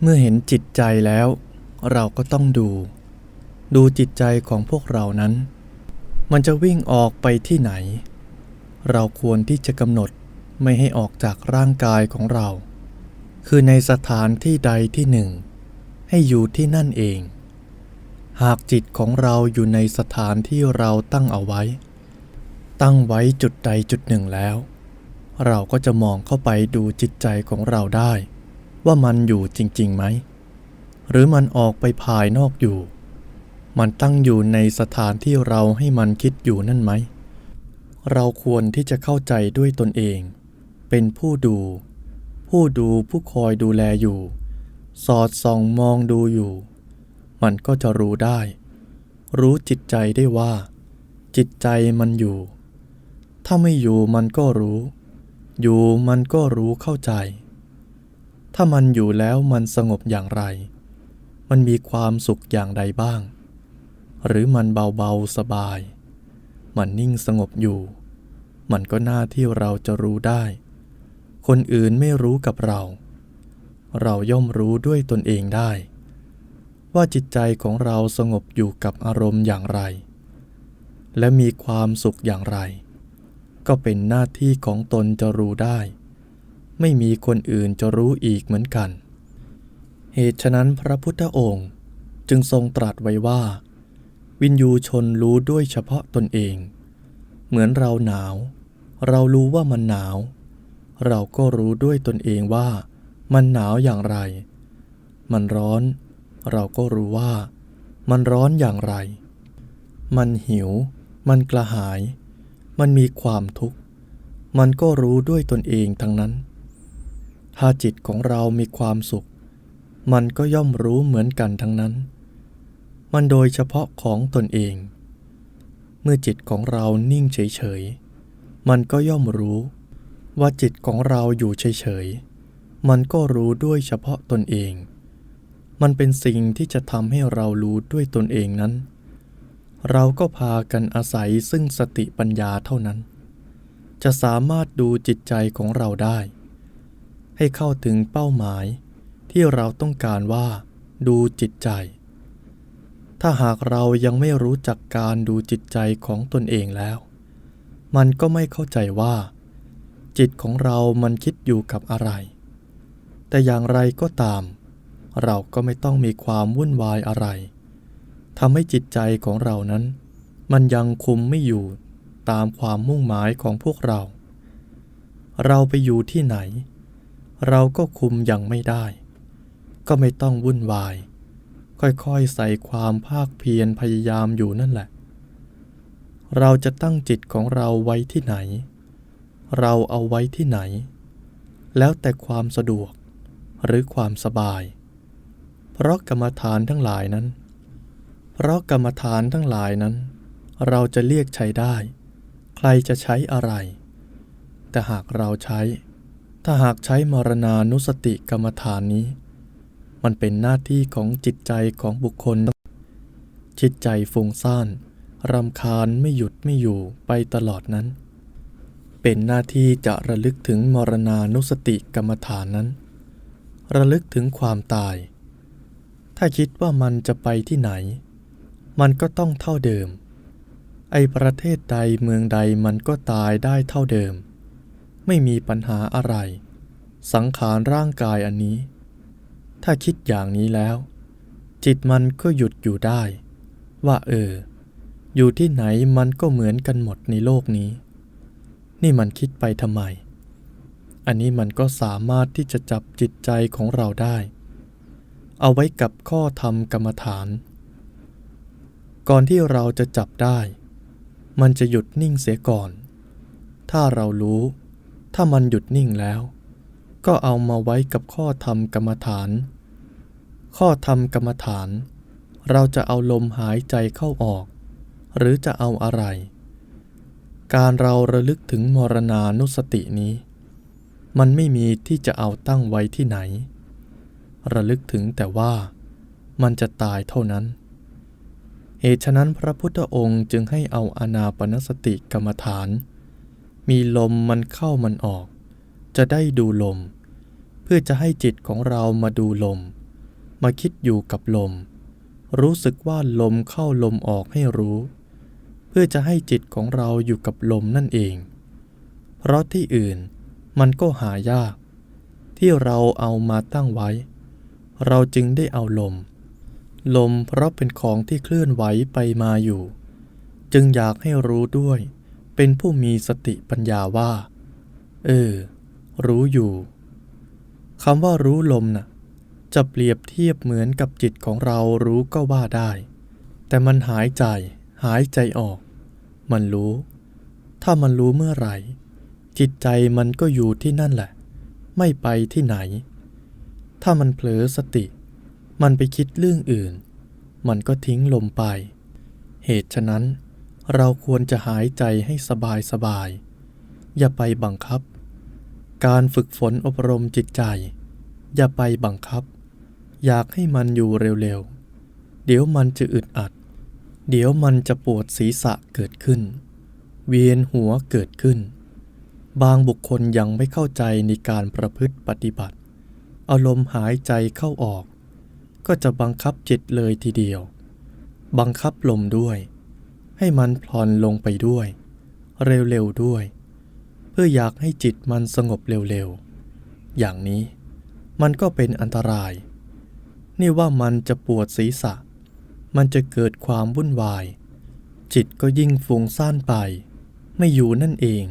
เมื่อเห็นจิตใจแล้ว เราก็ต้องดู ดูจิตใจของพวกเรานั้น มันจะวิ่งออกไปที่ไหน เราควรที่จะกำหนดไม่ให้ออกจากร่างกายของเรา คือในสถานที่ใดที่หนึ่ง ให้อยู่ที่นั่นเอง หากจิตของเราอยู่ในสถานที่เราตั้งเอาไว้ ตั้งไว้จุดใดจุดหนึ่งแล้ว เราก็จะมองเข้าไปดูจิตใจของเราได้ ว่ามันอยู่จริงๆไหม หรือมันออกไปภายนอกอยู่ มันตั้งอยู่ในสถานที่เราให้มันคิดอยู่นั่นไหม เราควรที่จะเข้าใจด้วยตนเอง เป็นผู้ดู ผู้ดูผู้คอยดูแลอยู่ สอดส่องมองดูอยู่ มันก็จะรู้ได้ รู้จิตใจได้ว่า จิตใจมันอยู่ ถ้าไม่อยู่มันก็รู้ อยู่มันก็รู้เข้าใจ ถ้ามันอยู่แล้วมันสงบอย่างไร มันมีความสุขอย่างใดบ้าง หรือมันเบาๆสบาย มันนิ่งสงบอยู่ มันก็น่าที่เราจะรู้ได้ คนอื่นไม่รู้กับเรา เราย่อมรู้ด้วยตนเองได้ ว่าจิตใจของเราสงบอยู่กับอารมณ์อย่างไร และมีความสุขอย่างไร ก็เป็นหน้าที่ของตนจะรู้ได้ ไม่มีคนอื่นจะรู้อีกเหมือนกัน เหตุฉะนั้นพระพุทธองค์จึงทรงตรัสไว้ว่า วินยูชนรู้ด้วยเฉพาะตนเอง เหมือนเราหนาว เรารู้ว่ามันหนาว เราก็รู้ด้วยตนเองว่า มันหนาวอย่างไร มันร้อน เราก็รู้ว่า มันร้อนอย่างไร มันหิว มันกระหาย มันมีความทุกข์ มันก็รู้ด้วยตนเองทั้งนั้น ถ้าจิตของเรามีความสุข มันก็ย่อมรู้เหมือนกันทั้งนั้น มันโดยเฉพาะของตนเอง เมื่อจิตของเรานิ่งเฉยๆ มันก็ย่อมรู้ ว่าจิตของเราอยู่เฉยๆ มันก็รู้ด้วยเฉพาะตนเอง มันเป็นสิ่งที่จะทำให้เรารู้ด้วยตนเองนั้น เราก็พากันอาศัยซึ่งสติปัญญาเท่านั้น จะสามารถดูจิตใจของเราได้ ให้เข้าถึงเป้าหมาย ที่เราต้องการว่า ดูจิตใจ ถ้าหากเรายังไม่รู้จักการดูจิตใจของตนเองแล้ว มันก็ไม่เข้าใจว่า จิตของเรามันคิดอยู่กับอะไร แต่อย่างไรก็ตาม เราก็ไม่ต้องมีความวุ่นวายอะไรทำให้จิตใจของเรานั้น มันยังคุมไม่อยู่ตามความมุ่งหมายของพวกเรา เราไปอยู่ที่ไหน เราก็คุมยังไม่ได้ ก็ไม่ต้องวุ่นวาย ค่อยๆ ใส่ความภาคเพียรพยายามอยู่นั่นแหละ เราจะตั้งจิตของเราไว้ที่ไหน เราเอาไว้ที่ไหน แล้วแต่ความสะดวกหรือความสบาย เพราะกรรมฐานทั้งหลายนั้น เพราะกรรมฐานทั้งหลายนั้น เราจะเรียกใช้ได้ ใครจะใช้อะไร แต่หากเราใช้ ถ้าหากใช้มรณานุสติกรรมฐานนี้ มันเป็นหน้าที่ของจิตใจของบุคคล จิตใจฟุ้งซ่านรำคาญไม่หยุดไม่อยู่ไปตลอดนั้น เป็นหน้าที่จะระลึกถึงมรณานุสติกรรมฐานนั้น ระลึกถึงความตาย ถ้าคิดว่ามันจะไปที่ไหน มันก็ต้องเท่าเดิม ไอประเทศใดเมืองใดมันก็ตายได้เท่าเดิม ไม่มีปัญหาอะไร สังขารร่างกายอันนี้ ถ้าคิดอย่างนี้แล้ว จิตมันก็หยุดอยู่ได้ ว่าเออ อยู่ที่ไหนมันก็เหมือนกันหมดในโลกนี้ นี่มันคิดไปทำไม อันนี้มันก็สามารถที่จะจับจิตใจของเราได้ เอาไว้กับข้อธรรมกรรมฐาน ก่อนที่เราจะจับได้ มันจะหยุดนิ่งเสียก่อน ถ้าเรารู้ ถ้ามันหยุดนิ่งแล้ว ก็เอามาไว้กับข้อธรรมกรรมฐาน ข้อธรรมกรรมฐาน เราจะเอาลมหายใจเข้าออก หรือจะเอาอะไร การเราระลึกถึงมรณานุสตินี้ มันไม่มีที่จะเอาตั้งไว้ที่ไหน ระลึกถึงแต่ว่ามันจะตายเท่านั้น เหตุฉะนั้นพระพุทธองค์จึงให้เอาอานาปนสติกรรมฐาน มีลมมันเข้ามันออก จะได้ดูลม เพื่อจะให้จิตของเรามาดูลม มาคิดอยู่กับลม รู้สึกว่าลมเข้าลมออกให้รู้ เพื่อจะให้จิตของเราอยู่กับลมนั่นเอง เพราะที่อื่นมันก็หายาก ที่เราเอามาตั้งไว้ เราจึงได้เอาลม ลมเพราะเป็นของที่เคลื่อนไหวไปมาอยู่ จึงอยากให้รู้ด้วย เป็นผู้มีสติปัญญาว่า เออ รู้อยู่คำว่ารู้ลมน่ะ จะเปรียบเทียบเหมือนกับจิตของเรารู้ก็ว่าได้ แต่มันหายใจ หายใจออก มันรู้ ถ้ามันรู้เมื่อไหร่ จิตใจมันก็อยู่ที่นั่นแหละ ไม่ไปที่ไหน ถ้ามันเผลอสติ มันไปคิดเรื่องอื่น มันก็ทิ้งลมไป เหตุฉะนั้น เราควรจะหายใจให้สบายสบาย อย่าไปบังคับ การฝึกฝนอบรมจิตใจ อย่าไปบังคับ อยากให้มันอยู่เร็วๆ เดี๋ยวมันจะอึดอัด เดี๋ยวมันจะปวดศีรษะเกิดขึ้น เวียนหัวเกิดขึ้น บางบุคคลยังไม่เข้าใจในการประพฤติปฏิบัติ อารมณ์หายใจเข้าออก ก็จะบังคับจิตเลยทีเดียว บังคับลมด้วย ให้มันพลอนลงไปด้วย เร็วๆด้วย เพื่ออยากให้จิตมันสงบเร็วๆ อย่างนี้มันก็เป็นอันตราย นี่ว่ามันจะปวดศีรษะ มันจะเกิดความวุ่นวาย จิตก็ยิ่งฟุ้งซ่านไป ไม่อยู่นั่นเอง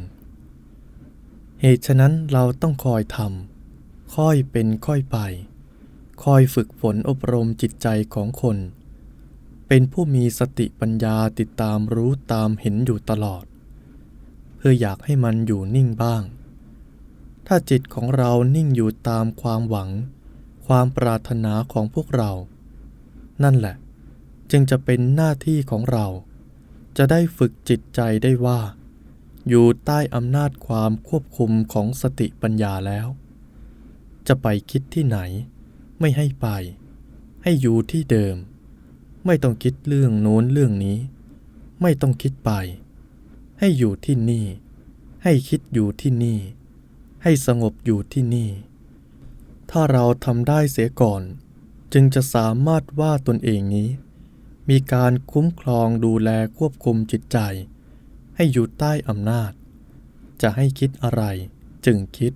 เหตุฉะนั้นเราต้องคอยทำค่อยเป็นค่อยไป คอยฝึกฝนอบรมจิตใจของคน เป็นผู้มีสติปัญญาติดตามรู้ตามเห็นอยู่ตลอด เพื่ออยากให้มันอยู่นิ่งบ้าง ถ้าจิตของเรานิ่งอยู่ตามความหวัง ความปรารถนาของพวกเรา นั่นแหละ จึงจะเป็นหน้าที่ของเรา จะได้ฝึกจิตใจได้ว่า อยู่ใต้อำนาจความควบคุมของสติปัญญาแล้ว จะไปคิดที่ไหน ไม่ให้ไป ให้อยู่ที่เดิม ไม่ต้องคิดเรื่องโน้นเรื่องนี้ ไม่ต้องคิดไป ให้อยู่ที่นี่ ให้คิดอยู่ที่นี่ ให้สงบอยู่ที่นี่ ถ้าเราทำได้เสียก่อน จึงจะสามารถว่าตนเองนี้ มีการคุ้มครองดูแลควบคุมจิตใจ ให้อยู่ใต้อำนาจ จะให้คิดอะไร จึงคิด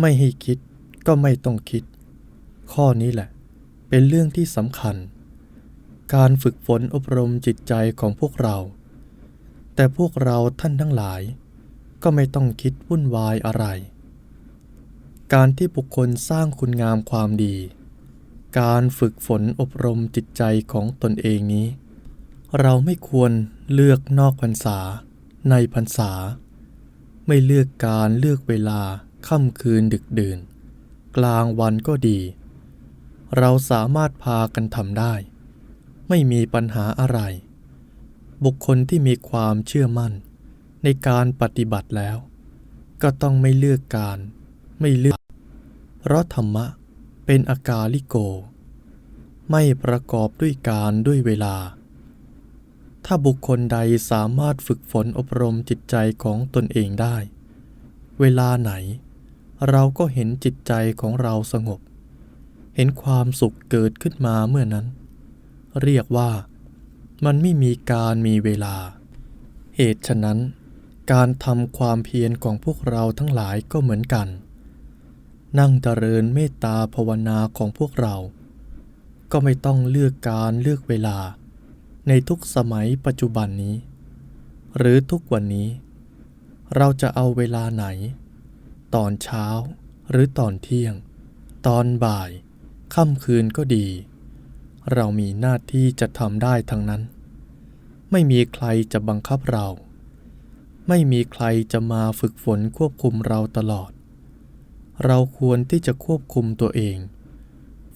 ไม่ให้คิดก็ไม่ต้องคิด ข้อนี้แหละ เป็นเรื่องที่สำคัญ การฝึกฝนอบรมจิตใจของพวกเรา แต่พวกเราท่านทั้งหลาย ก็ไม่ต้องคิดวุ่นวายอะไร การที่บุคคลสร้างคุณงามความดี การฝึกฝนอบรมจิตใจของตนเองนี้ เราไม่ควรเลือกนอกพรรษา ในพรรษา ไม่เลือกการเลือกเวลาค่ำคืนดึกดื่น กลางวันก็ดี เราสามารถพากันทำได้ ไม่มีปัญหาอะไร บุคคลที่มีความเชื่อมั่น ในการปฏิบัติแล้ว ก็ต้องไม่เลือกการไม่เลือก เพราะธรรมะเป็นอากาลิโก ไม่ประกอบด้วยการด้วยเวลา ถ้าบุคคลใดสามารถฝึกฝนอบรมจิตใจของตนเองได้ เวลาไหน เราก็เห็นจิตใจของเราสงบ เห็นความสุขเกิดขึ้นมาเมื่อนั้น เรียกว่า มันไม่มีการมีเวลา เหตุฉะนั้น การทำความเพียรของพวกเราทั้งหลายก็เหมือนกัน นั่งเจริญเมตตาภาวนาของพวกเรา ก็ไม่ต้องเลือกการเลือกเวลา ในทุกสมัยปัจจุบันนี้ หรือทุกวันนี้ เราจะเอาเวลาไหน ตอนเช้าหรือตอนเที่ยง ตอนบ่าย ค่ำคืนก็ดี เรามีหน้าที่จะทำได้ทั้งนั้น ไม่มีใครจะบังคับเรา ไม่มีใครจะมาฝึกฝนควบคุมเราตลอด เราควรที่จะควบคุมตัวเอง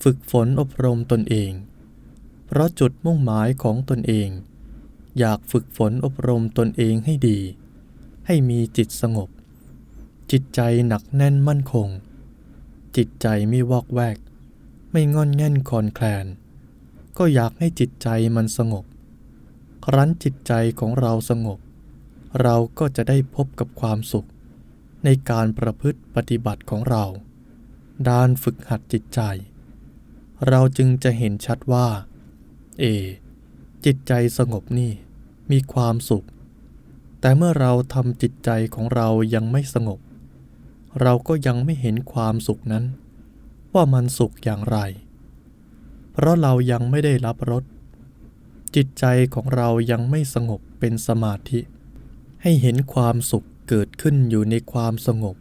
ฝึกฝนอบรมตนเอง เพราะจุดมุ่งหมายของตนเอง อยากฝึกฝนอบรมตนเองให้ดี ให้มีจิตสงบ จิตใจหนักแน่นมั่นคง จิตใจไม่วอกแวก ไม่งอนแง่นคลอนแคลน ก็อยากให้จิตใจมันสงบ ครั้นจิตใจของเราสงบ เราก็จะได้พบกับความสุข ในการประพฤติปฏิบัติของเรา ด้านฝึกหัดจิตใจ เราจึงจะเห็นชัดว่า เอ จิตใจสงบนี่ มีความสุข แต่เมื่อเราทำจิตใจของเรายังไม่สงบ เราก็ยังไม่เห็นความสุขนั้น ว่ามันสุขอย่างไร เพราะเรายังไม่ได้รับรสจิตใจของเรายังไม่สงบเป็นสมาธิ ให้เห็นความสุขเกิดขึ้นอยู่ในความสงบ